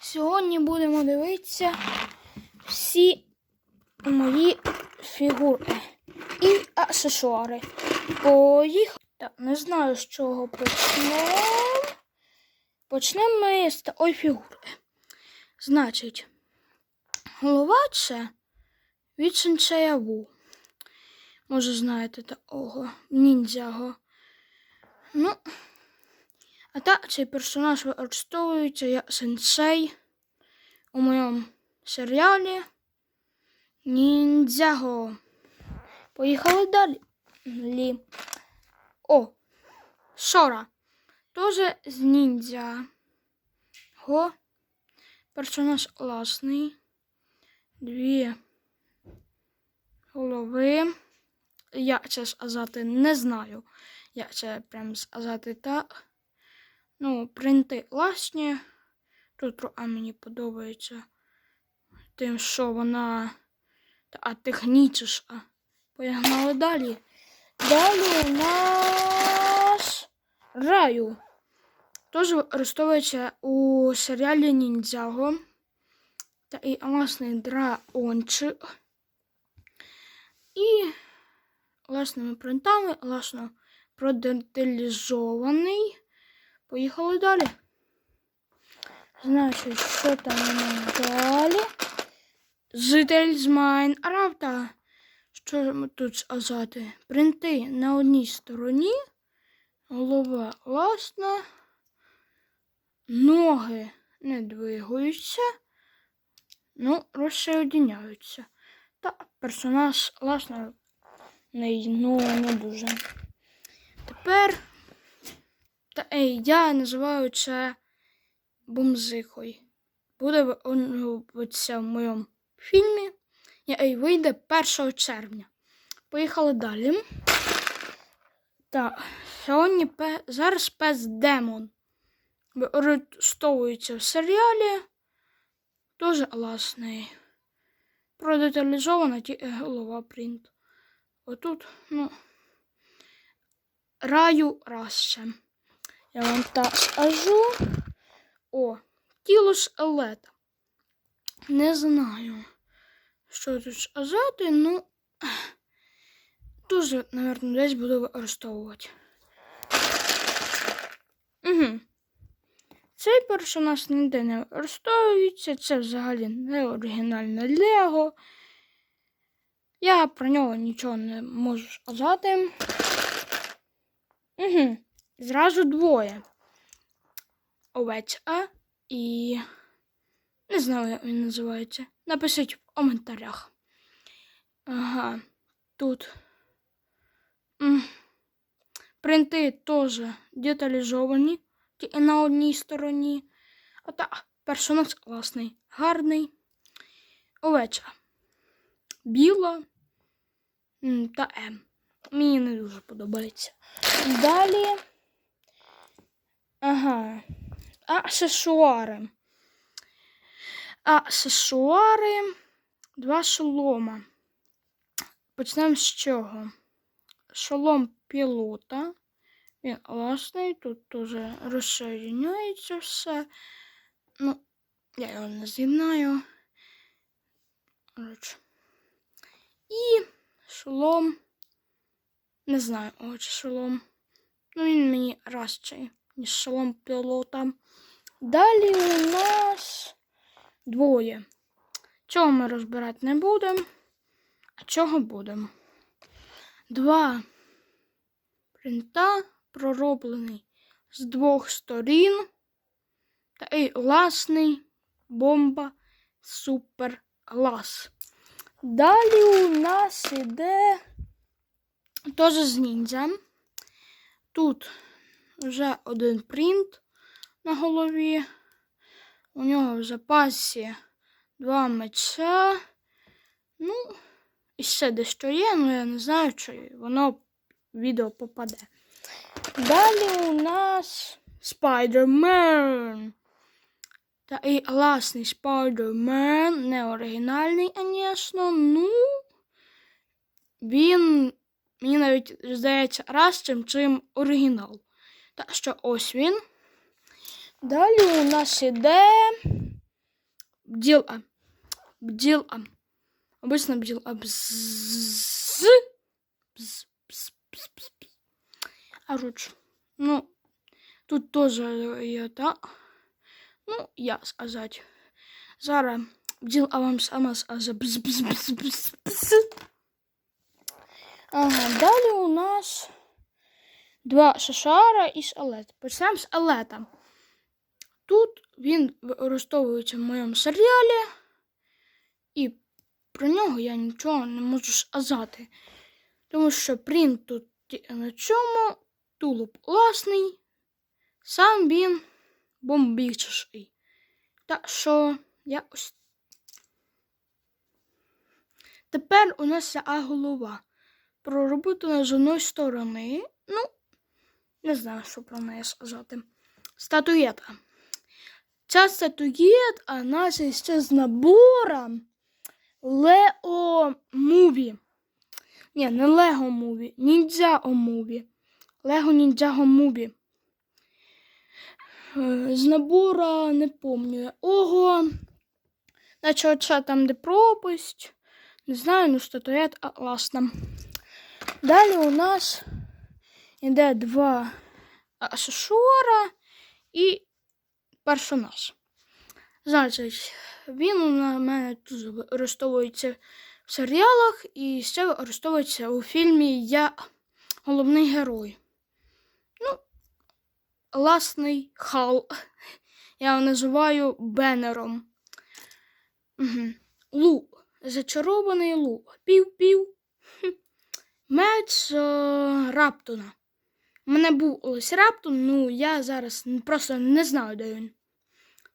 Сьогодні будемо дивитися всі мої фігури і аксесуари. Поїхали. Так, не знаю, з чого почнемо. Почнемо ми з такої фігури. Значить, голова це від Сенсея Ву. Може, знаєте такого ніндзяго. Ну, а так, цей персонаж використовується як сенсей у моєму серіалі Ніндзяго. Поїхали далі. Лі. О, Сора. Тоже з ніндзя. Го. Персонаж класний. Дві голови. Як це сказати, не знаю. Як це прям сказати так. Ну, принти класні. Тут про А мені подобається. Тим, що вона така технічна. Поігнали далі. Далі у нас раю. Теж використовується у серіалі Ніндзяго. Та і власний дракончик. І власними принтами, власно продеталізований. Поїхали далі. Значить, що там у нас далі? Житель з Майнкрафта. Що ж ми тут сказати? Принти на одній стороні, голова власна, ноги не двигаються, ну, розсоєдиняються. Та персонаж, власне, не, ну, не дуже. Тепер та, ей, я називаю це бомзихою. Буде виконуватися в моєму фільмі, який вийде 1 червня. Поїхали далі. Так, сьогодні пе... зараз пес Демон використовується в серіалі. Дуже класний. Продеталізована тільки голова принт. Отут, ну, раю разше. Я вам так скажу. О, тіло скелета. Не знаю, що тут сказати, ну дуже, мабуть, десь буду використовувати. Угу. Цей персонаж ніде не використовується, це взагалі не оригінальне Лего. Я про нього нічого не можу сказати. Угу. Зразу двоє. Овечка і. Не знаю, як він називається. Напишіть в коментарях. Ага, тут. Принти теж деталізовані, тільки на одній стороні. А так, персонаж класний, гарний. Овечка. Біла та М. Мені не дуже подобається. Далі. Ага. Аксесуари. Аксесуари. Два шолома. Почнемо з чого? Шолом пілота. Він класний, тут теж розсоєдняється все. Ну, я його не з'єднаю. І шолом. Не знаю, ось шолом. Ну, він мені разчий, ніж шолом пілота. Далі у нас двоє. Чого ми розбирати не будемо, а чого будемо? Два принта пророблений з двох сторін. Та і власний бомба супер глаз. Далі у нас іде теж з ніндзя. Тут вже один принт на голові. У нього в запасі два меча. Ну, і ще дещо є, але я не знаю, чи воно в відео попаде. Далі у нас Spider-Man. Та і класний Spider-Man, не оригінальний, звісно, ну він мені навіть здається кращим, чим оригінал. Так що ось він. Далі у нас іде бджіла. Бджіла. Обычно бджіла. Бз. Бз. Бз. Бз. Бз. Бз. А руч. Ну, тут теж є так. Ну, я сказати. Зараз бджіла вам сама скаже. Бз. Бз. Бз. Бз. Бз. Ага, далі у нас два шашара і шалет. Почнемо з алета. Тут він використовується в моєму серіалі, і про нього я нічого не можу сказати. Тому що принт тут на чому, тулуб власний, сам він бомбічний. Так що якось. Тепер у нас А голова. Пророблена з одної сторони. Ну, не знаю, що про неї сказати. Статуєта. Ця статуєтка наша ще з набором Лео Муві. Ні, не Лего Муві, Ніндзяго Муві. Лего Ніндзяго Муві. Е, З набора не пам'ятаю. Ого. Наче оце там, де пропасть. Не знаю, ну статуетка класна. Далі у нас іде два аксесуара і персонаж. Значить, він у мене тут використовується в серіалах і ще використовується у фільмі Я головний герой. Ну, власний хал. Я його називаю Беннером. Угу. Лу. Зачарований лу. Пів-пів. Меч е, Раптона. Мене був ось Раптон, ну я зараз просто не знаю, де він.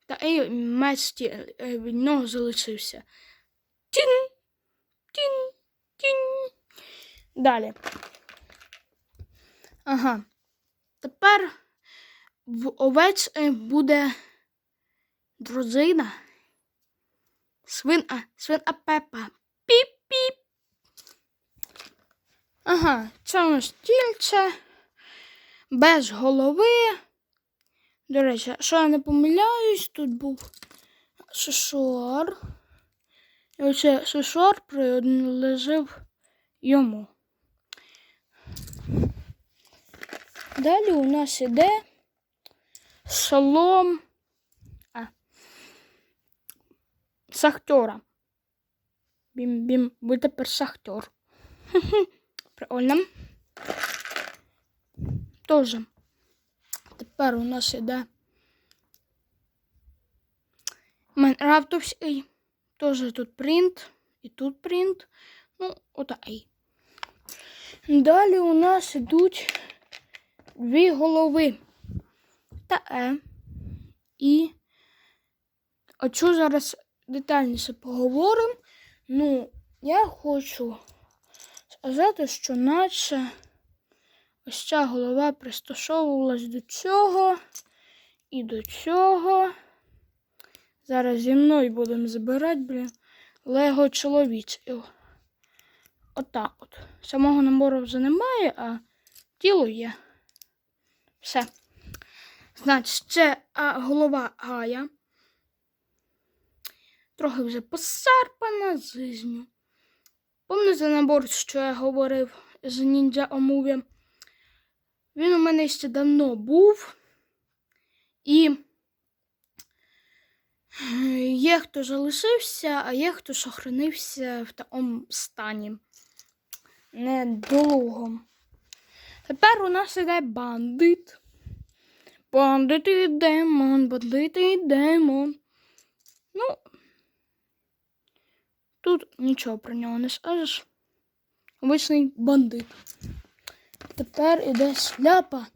Та і меч ті- е, від нього залишився. Тін! Тін! Тін! Далі. Ага. Тепер в овець е, буде дружина. Свина, свина Пепа. Піп-піп. Ага, це у нас тільце без голови. До речі, що я не помиляюсь, тут був шишор. І оце шишор приналежив йому. Далі у нас іде шолом а, шахтера. Бім-бім, ви тепер шахтер. Прикольно. Тоже. Тепер у нас іде Майнкрафтовський. Тоже тут принт. І тут принт. Ну, отакий. Далі у нас ідуть дві голови. Та Е. І оцю зараз детальніше поговоримо. Ну, я хочу сказати, що наче ось ця голова пристосовувалась до цього і до цього. Зараз зі мною будемо збирати, блін, лего чоловічків. Отак от. Самого набору вже немає, а тіло є. Все. Значить, це а, голова Гая. Трохи вже посарпана жизнью. Помните набор, що я говорив з Ninja Omuvі? Він у мене ще давно був. І є хто залишився, а є хто сохранився в такому стані. Недолугом. Тепер у нас іде бандит. Бандит і демон, бандит і демон. Ну, тут нічого про нього не скажеш. Обичний бандит. Тепер іде шляпа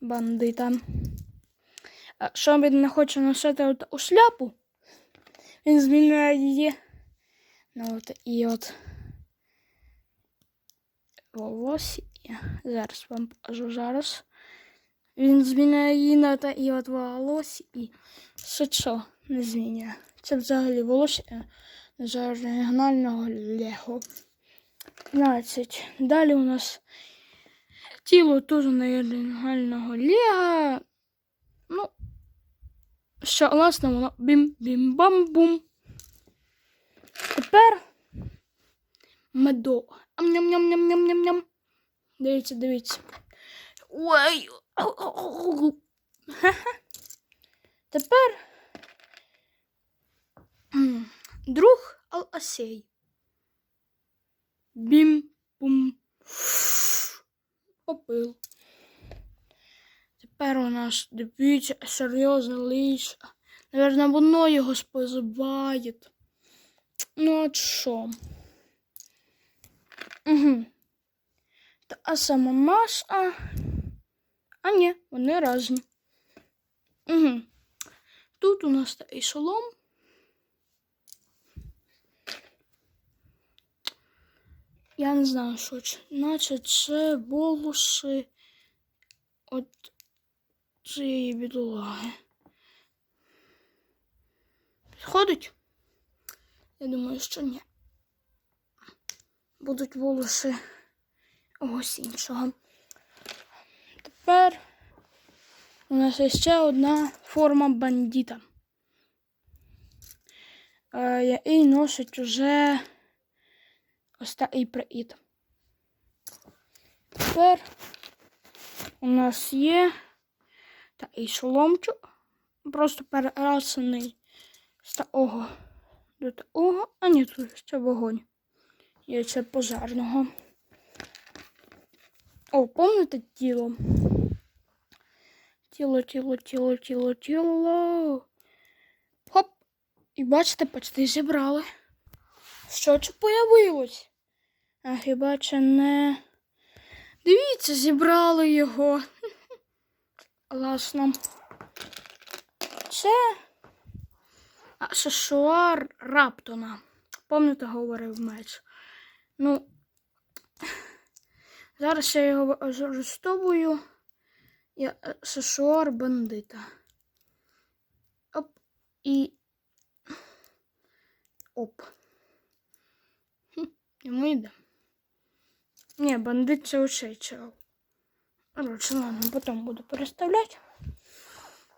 бандита. Що він не хоче носити у шляпу, він змінює її. Ну от і от волосся. Зараз вам покажу зараз. Він змінює її на те і от волосся і все що не змінює. Це взагалі волосся з оригінального Лего. 15. Далі у нас тіло теж на оригінального Лего. Ну, що власне воно бім-бім-бам-бум. Тепер медо. Ам-ням-ням-ням-ням-ням-ням. Дивіться, дивіться. Ой. Тепер друг Ал-Асей. Бім-бум. Попил. Тепер у нас, дивіться, серйозне ліс. Наверное, воно його спозиває. Ну, от що? Угу. Та а сама Маша. А ні, вони разні. Угу. Тут у нас такий шолом. Я не знаю, що це. Наче це волоси от цієї бідолаги. Підходить? Я думаю, що ні. Будуть волоси когось іншого. Тепер у нас є ще одна форма бандита. Е, який носить уже ось такий привід. Тепер у нас є такий шоломчик, просто перерасаний з такого до такого, а ні, тут ще вогонь. Є це пожарного. О, помните тіло? Тіло, тіло, тіло, тіло, тіло. Хоп! І бачите, почти зібрали. Що це появилось? А хіба це не. Дивіться, зібрали його. Класно. Це аксесуар Раптона. Пам'ятаєте, говорив меч. Ну, зараз я його використовую як аксесуар бандита. Оп і. Оп. Йому йде. Ні, бандит це оцей чел. Короче, ладно, потім буду переставляти.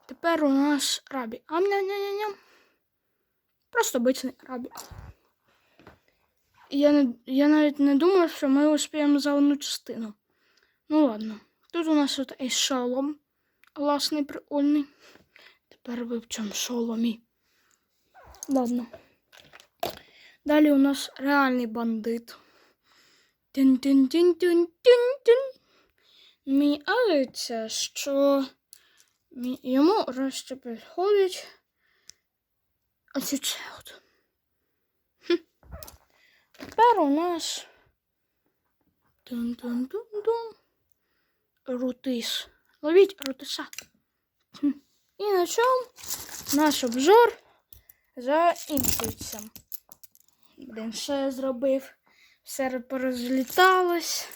Тепер у нас рабі. Ам-ням-ням-ням. Просто обичний рабі. Я, не, я навіть не думав, що ми успіємо за одну частину. Ну ладно. Тут у нас от і шолом. Класний, прикольний. Тепер вивчимо шоломі. Ладно. Далі у нас реальний бандит. Тин-тин-тин-тин-тин-тин. Мені кажеться, що мі- йому краще підходить ось це от. Тепер у нас Тун-тун-тун-тун. рутис. Ловіть рутиса. І на цьому наш обзор закінчується. Блін, що я зробив? Все порозліталось.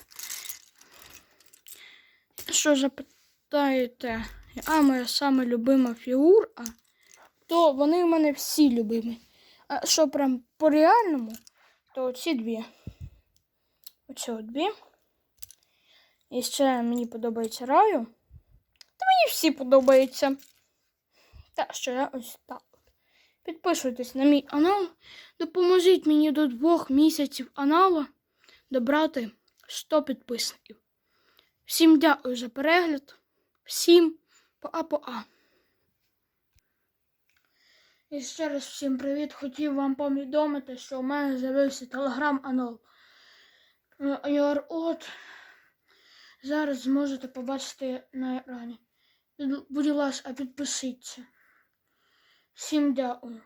Що запитаєте, а моя саме любима фігура, то вони в мене всі любимі. А що прям по реальному, то ці дві. Оці от дві. І ще мені подобається раю. Та мені всі подобаються. Так що я ось так. Підписуйтесь на мій канал. Допоможіть мені до двох місяців каналу добрати 100 підписників. Всім дякую за перегляд. Всім па-па. І ще раз всім привіт. Хотів вам повідомити, що у мене з'явився телеграм-канал. От зараз зможете побачити на екрані. Будь ласка, підпишіться. Всім дякую.